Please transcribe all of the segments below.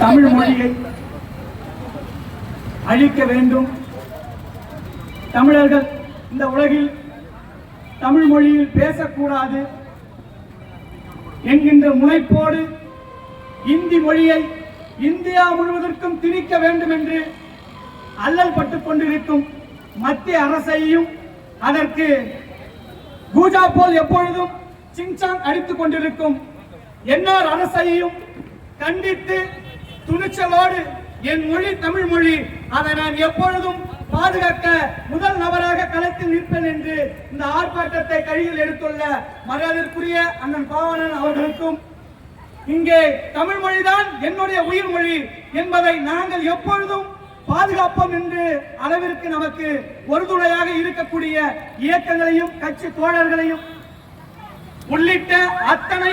தமிழ் மொழியை அழிக்க வேண்டும். தமிழர்கள் இந்த உலகில் தமிழ் மொழியில் பேசக்கூடாது என்கின்ற முனைப்போடு இந்தி மொழியை இந்தியா முழுவதற்கும் திணிக்க வேண்டும் என்று அல்லல் பட்டுக் கொண்டிருக்கும் மத்திய அரசையும் அதற்கு கூஜா போல் எப்பொழுதும் சிங்சாங் அடித்துக் கொண்டிருக்கும் என்ஆர் அரசையும் கண்டித்து துணிச்சலோடு என் மொழி தமிழ் மொழி. அதை நான் எப்பொழுதும் பாதுகாக்க முதல் நபராக களத்தில் நிற்பேன் என்று இந்த ஆர்ப்பாட்டத்தை கையில் எடுத்துள்ள மரியாதைக்குரிய அண்ணன் பாவனன் அவர்களுக்கும் இங்கே தமிழ் மொழிதான் என்னுடைய உயிர் மொழி என்பதை நாங்கள் எப்பொழுதும் பாதுகாப்போம் என்று அளவிற்கு நமக்கு ஒருதுணையாக இருக்கக்கூடிய இயக்கங்களையும் கட்சி தோழர்களையும் உள்ளிட்ட அத்தனை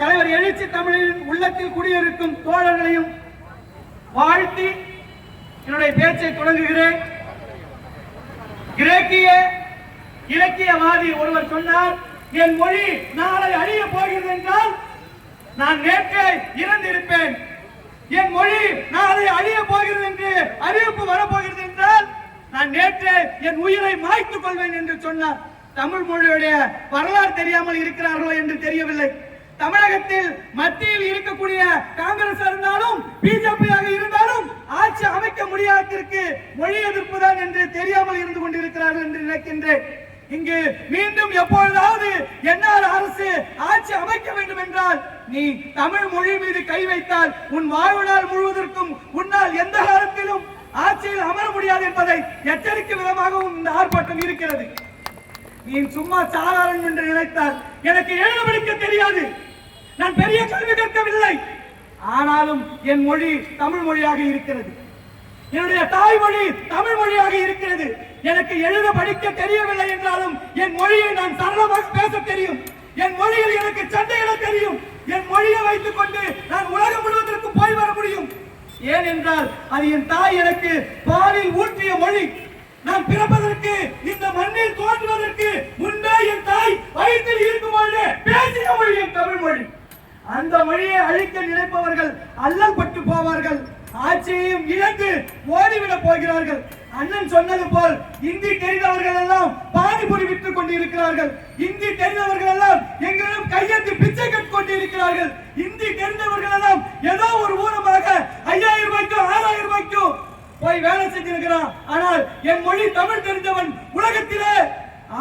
தலைவர் எழுச்சி தமிழின் உள்ளத்தில் குடியிருக்கும் தோழர்களையும் வாழ்த்தி என்னுடைய பேச்சை தொடங்குகிறேன். கிரேக்கிய இலக்கியவாதி ஒருவர் சொன்னார் என் மொழி நாளை அழிய போகிறது என்றால் நான் நேற்றே இறந்திருப்பேன். என் மொழி நாளை அழிய போகிறது என்று அறிவிப்பு வரப்போகிறது என்றால் நான் நேற்றே என் உயிரை மாய்த்துக் கொள்வேன் என்று சொன்னார். தமிழ் மொழியுடைய வரலாறு தெரியாமல் இருக்கிறார்களோ என்று தெரியவில்லை. தமிழகத்தில் மத்தியில் இருக்கக்கூடிய காங்கிரஸ் இருந்தாலும் பிஜேபியாக இருந்தாலும் ஆட்சி அமைக்க முடியாததற்கு மொழி எதிர்ப்பு தான் என்று தெரியாமல் இருந்து கொண்டிருக்கிறார்கள் என்று நினைக்கின்றேன். இங்கு மீண்டும் எப்பொழுதாவது என்ஆர் அரசு ஆட்சி அமைக்க வேண்டும் என்றால் நீ தமிழ் மொழி மீது கை வைத்தால் உன் வாழ்நாள் முழுவதற்கும் உன்னால் எந்த காலத்திலும் ஆட்சியில் அமர முடியாது என்பதை எச்சரிக்கும் விதமாகவும் இந்த ஆர்ப்பாட்டம் இருக்கிறது. நீ சும்மா சாதாரணம் என்று நினைத்தால் எனக்கு எழுத படிக்க தெரியாது. நான் பெரிய கல்வி கற்கவில்லை ஆனாலும் என் மொழி தமிழ் மொழியாக இருக்கிறது. என்னுடைய தாய்மொழி தமிழ் மொழியாக இருக்கிறது. எனக்கு எழுத படிக்க தெரியவில்லை என்றாலும் என் மொழியை நான் சரளமாக பேச தெரியும். என் மொழியில் எனக்கு சண்டையிட தெரியும். என் மொழியை வைத்துக் கொண்டு நான் உலகம் முழுவதற்கும் போய் வர முடியும். ஏனென்றால் அது என் தாய் எனக்கு பாலில் ஊற்றிய மொழி. நான் பிறப்பதற்கு இந்த மண்ணில் தோன்றுவதற்கு முன்பே என் தாய் வயிற்றில் இருக்கும் பொழுது பேசிய மொழி என் தமிழ் மொழி அந்த மொழியை அழிக்க நினைப்பவர்கள் அல்லல் பட்டு போவார்கள். ஆட்சியையும் இழந்து ஓடிவிட போகிறார்கள். அண்ணன் சொன்னது போல் இந்தி தெரிந்தவர்கள் எல்லாம் பானிபுரி விற்றுக் கொண்டிருக்கிறார்கள். இந்தி தெரிந்தவர்கள் எல்லாம் எங்களிடம் கையெழுத்து பிச்சை கட்டு கொண்டிருக்கிறார்கள். இந்தி தெரிந்தவர்கள் எல்லாம் ஏதோ ஒரு ஊனமாக ஐயாயிரம் ரூபாய்க்கும் ஆறாயிரம் ரூபாய்க்கும் போய் வேலை செஞ்சிருக்கிறான். ஆனால் என் மொழி தமிழ் தெரிந்தவன் உலகத்திலே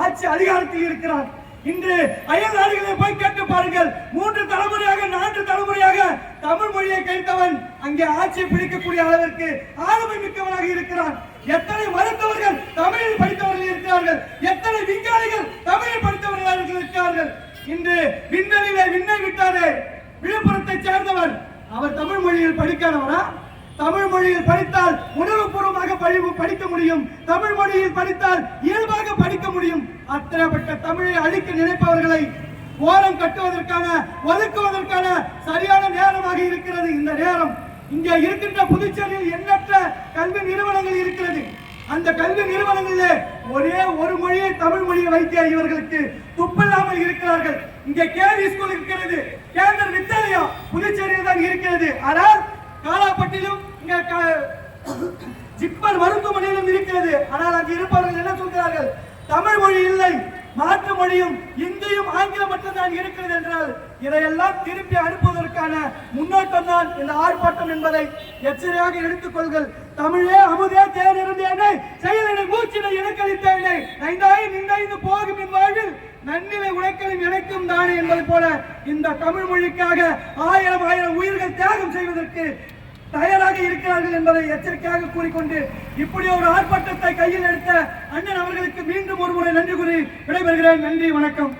ஆட்சி அதிகாரத்தில் இருக்கிறான். இன்று அயல் நாடுகளை போய் கேட்டு பாருங்கள். மூன்று தலைமுறையாக நான்கு தலைமுறையாக தமிழ் மொழியை கேட்டவன் அங்கே ஆட்சியை பிடிக்கக்கூடிய அளவிற்கு ஆளுமை மிக்கவனாக இருக்கிறான். எத்தனை மருத்துவர்கள் தமிழில் படித்தவர்கள் இருக்கிறார்கள். எத்தனை விஞ்ஞானிகள் தமிழில் படித்தவர்களாக இருக்கிறார்கள். இன்று விண்வெளியிலே விண்ணை விட்டாரே. விழுப்புரத்தை சேர்ந்தவர் அவர் தமிழ் மொழியில் படிக்காதவரா? தமிழ் மொழியில் படித்தால் உணர்வுபூர்வமாக படிக்க முடியும். தமிழ் மொழியில் படித்தால் இயல்பாக படிக்க முடியும். அத்தனைப்பட்ட தமிழை அழிக்க நினைப்பவர்களை ஓரம் கட்டுவதற்கான ஒதுக்குவதற்கான சரியான நேரமாக இருக்கிறது இந்த நேரம். இங்கே இருக்கின்ற புதுச்சேரியில் எண்ணற்ற கல்வி நிறுவனங்கள் இருக்கிறது. அந்த கல்வி நிறுவனங்களிலே ஒரே ஒரு மொழியை தமிழ் மொழியை வைக்க இவர்களுக்கு துப்பில்லாமல் இருக்கிறார்கள். இங்கே கேவி ஸ்கூல் இருக்கிறது. கேந்திர வித்யாலயம் புதுச்சேரியில் தான் இருக்கிறது. ஆனால் காலாப்பட்டிலும் இங்க ஜிப்மர் மருத்துவமனையிலும் இருக்கிறது. ஆனால் அங்கு இருப்பவர்கள் என்ன சொல்கிறார்கள்? தமிழ் மொழி இல்லை மாற்று மொழியும் தான் இருக்கிறது என்றால் இதையெல்லாம் திருப்பி அனுப்புவதற்கான முன்னோட்டம் தான் இந்த ஆர்ப்பாட்டம் என்பதை எச்சரியாக எடுத்துக்கொள்கள் தமிழே அமுதே தேர் இருந்தேனே செயலினை மூச்சினை இணக்களித்தேனே ஐந்தாய் நின்றைந்து போகும் என் வாழ்வில் நன்னிலை உழைக்கலும் இணைக்கும் தானே என்பது போல இந்த தமிழ் மொழிக்காக ஆயிரம் ஆயிரம் உயிர்கள் தியாகம் செய்வதற்கு தயாராக இருக்கிறார்கள் என்பதை எச்சரிக்கையாக கூறிக்கொண்டு இப்படி ஒரு ஆர்ப்பாட்டத்தை கையில் எடுத்த அண்ணன் அவர்களுக்கு மீண்டும் ஒருமுறை நன்றி கூறி விடைபெறுகிறேன். நன்றி வணக்கம்.